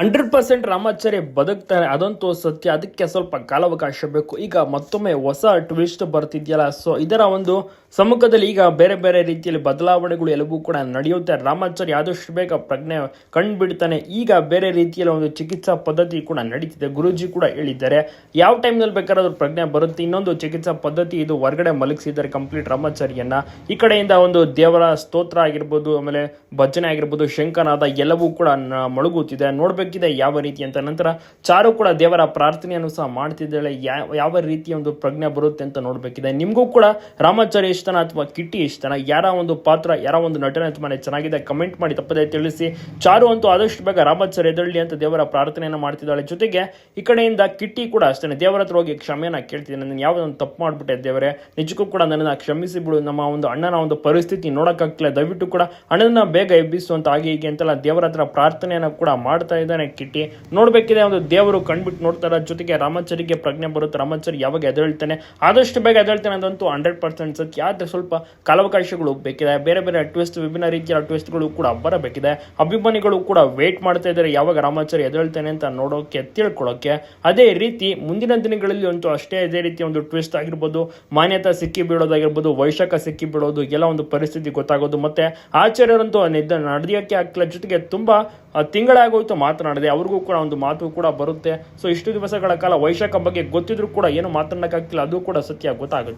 Hundred percent Ramacharya ಬದುಕ್ತಾರೆ ಅದಂತೂ ಸತ್ಯ. ಅದಕ್ಕೆ ಸ್ವಲ್ಪ ಕಾಲಾವಕಾಶ ಬೇಕು. ಈಗ ಮತ್ತೊಮ್ಮೆ ಹೊಸ ಟ್ವಿಸ್ಟ್ ಬರ್ತಿದೆಯಲ್ಲ ಸೊ ಇದರ ಒಂದು ಸಮ್ಮುಖದಲ್ಲಿ ಈಗ ಬೇರೆ ಬೇರೆ ರೀತಿಯಲ್ಲಿ ಬದಲಾವಣೆಗಳು ಎಲ್ಲವೂ ಕೂಡ ನಡೆಯುತ್ತೆ. ರಾಮಾಚಾರ್ಯ ಆದಷ್ಟು ಬೇಗ ಪ್ರಜ್ಞೆ ಕಂಡುಬಿಡ್ತಾನೆ. ಈಗ ಬೇರೆ ರೀತಿಯಲ್ಲಿ ಒಂದು ಚಿಕಿತ್ಸಾ ಪದ್ಧತಿ ಕೂಡ ನಡೀತಿದೆ. ಗುರುಜಿ ಕೂಡ ಹೇಳಿದ್ದಾರೆ. ಯಾವ ಟೈಮ್ನಲ್ಲಿ ಬೇಕಾದ್ರೂ ಪ್ರಜ್ಞೆ ಬರುತ್ತೆ. ಇನ್ನೊಂದು ಚಿಕಿತ್ಸಾ ಪದ್ಧತಿ ಇದು ಹೊರಗಡೆ ಮಲಗಿಸಿದ್ದಾರೆ ಕಂಪ್ಲೀಟ್ ರಾಮಾಚಾರ್ಯನ ಈ ಕಡೆಯಿಂದ ಒಂದು ದೇವರ ಸ್ತೋತ್ರ ಆಗಿರ್ಬೋದು, ಆಮೇಲೆ ಭಜನೆ ಆಗಿರ್ಬೋದು, ಶಂಕನಾದ ಎಲ್ಲವೂ ಕೂಡ ಮಳಗುತ್ತಿದೆ ಮೊಳಗುತ್ತಿದೆ ನೋಡಬೇಕಿದೆ ಯಾವ ರೀತಿ ಅಂತ ನಂತರ ಚಾರು ಕೂಡ ದೇವರ ಪ್ರಾರ್ಥನೆಯನ್ನು ಸಹ ಮಾಡ್ತಿದ್ದಾಳೆ. ಯಾವ ರೀತಿಯ ಒಂದು ಪ್ರಜ್ಞೆ ಬರುತ್ತೆ ಅಂತ ನೋಡಬೇಕಿದೆ. ನಿಮಗೂ ಕೂಡ ರಾಮಾಚಾರ್ಯ ಇಷ್ಟನ ಅಥವಾ ಕಿಟ್ಟಿ ಇಷ್ಟನ? ಯಾರ ಒಂದು ಪಾತ್ರ, ಯಾರ ಒಂದು ನಟನೆ ತುಂಬಾ ಚೆನ್ನಾಗಿದೆ? ಕಮೆಂಟ್ ಮಾಡಿ ತಪ್ಪದೆ ತಿಳಿಸಿ. ಚಾರು ಅಂತೂ ಆದಷ್ಟು ಬೇಗ ರಾಮಾಚಾರ್ಯ ಅಂತ ದೇವರ ಪ್ರಾರ್ಥನೆಯನ್ನು ಮಾಡ್ತಿದ್ದಾಳೆ. ಜೊತೆಗೆ ಈ ಕಡೆಯಿಂದ ಕಿಟ್ಟಿ ಕೂಡ ಅಷ್ಟೇ ದೇವರ ಹತ್ರ ಹೋಗಿ ಕ್ಷಮೆನ ಕೇಳ್ತಿದ್ದೆ ನಾನು ಯಾವ್ದೊಂದು ತಪ್ಪು ಮಾಡಿಬಿಟ್ಟೆ ದೇವರೇ. ನಿಜಕ್ಕೂ ಕೂಡ ನನ್ನನ್ನು ಕ್ಷಮಿಸಿ ಬಿಡು. ನಮ್ಮ ಒಂದು ಅಣ್ಣನ ಒಂದು ಪರಿಸ್ಥಿತಿ ನೋಡೋಕ್ಕಾಗ್ತಿಲ್ಲ. ದಯವಿಟ್ಟು ಕೂಡ ಅಣ್ಣನ ಬೇಗ ಎಬ್ಬಿಸುವಂತ ಹಾಗೆ ಹೀಗೆ ಅಂತೆಲ್ಲ ದೇವರ ಹತ್ರ ಪ್ರಾರ್ಥನೆಯನ್ನು ಕೂಡ ಮಾಡ್ತಾ ಇದ್ದಾನೆ ಕಿಟ್ಟಿ. ನೋಡಬೇಕಿದೆ ಒಂದು ದೇವರು ಕಣ್ಬಿಟ್ಟು ನೋಡ್ತಾರೆ. ಜೊತೆಗೆ ರಾಮಾಚಾರಿಗೆ ಪ್ರಜ್ಞೆ ಬರುತ್ತೆ. ರಾಮಾಚಾರಿ ಯಾವಾಗ ಎದ್ದೇಳ್ತಾನೆ? ಆದಷ್ಟು ಬೇಗ ಎದ್ದೇಳ್ತಾನೆ ಅದಂತೂ ಹಂಡ್ರೆಡ್ ಪರ್ಸೆಂಟ್ ಸತ್ಯ. ಆದರೆ ಸ್ವಲ್ಪ ಕಾಲಾವಕಾಶಗಳು ಬೇಕಿದೆ ಬೇರೆ ಬೇರೆ ಟ್ವಿಸ್ಟ್ ವಿಭಿನ್ನ ರೀತಿಯ ಟ್ವಿಸ್ಟ್ಗಳು ಕೂಡ ಬರಬೇಕಿದೆ. ಅಭಿಮಾನಿಗಳು ಕೂಡ ವೇಟ್ ಮಾಡ್ತಾ ಇದ್ದಾರೆ ಯಾವಾಗ ರಾಮಾಚಾರಿ ಎದ್ದೇಳ್ತಾನೆ ಅಂತ ನೋಡೋಕೆ, ತಿಳ್ಕೊಳ್ಳೋಕೆ. ಅದೇ ರೀತಿ ಮುಂದಿನ ದಿನಗಳಲ್ಲಿ ಅಂತೂ ಅಷ್ಟೇ ಇದೇ ರೀತಿಯ ಒಂದು ಟ್ವಿಸ್ಟ್ ಆಗಿರ್ಬೋದು. ಮಾನ್ಯತಾ ಸಿಕ್ಕಿ ಬೀಳೋದಾಗಿರ್ಬೋದು, ವೈಶಾಖ ಸಿಕ್ಕಿ ಬೀಳೋದು, ಎಲ್ಲ ಒಂದು ಪರಿಸ್ಥಿತಿ ಗೊತ್ತಾಗೋದು. ಮತ್ತೆ ಆಚಾರ್ಯರಂತೂ ನಡೆಯೋಕೆ ಆಗ್ತಿಲ್ಲ. ಜೊತೆಗೆ ತುಂಬಾ ತಿಂಗಳಾಗೋಯ್ತು ತಿಂಗಳಾಗೋಯ್ತು ಮಾತನಾಡದೆ. ಅವ್ರಿಗೂ ಕೂಡ ಒಂದು ಮಾತು ಕೂಡ ಬರುತ್ತೆ. ಸೊ ಇಷ್ಟು ದಿವಸಗಳ ಕಾಲ ವೈಶಾಖ ಬಗ್ಗೆ ಗೊತ್ತಿದ್ರು ಕೂಡ ಏನು ಮಾತನಾಡೋಕ್ಕಾಗ್ತಿಲ್ಲ ಅದು ಕೂಡ ಸತ್ಯ, ಗೊತ್ತಾಗುತ್ತೆ.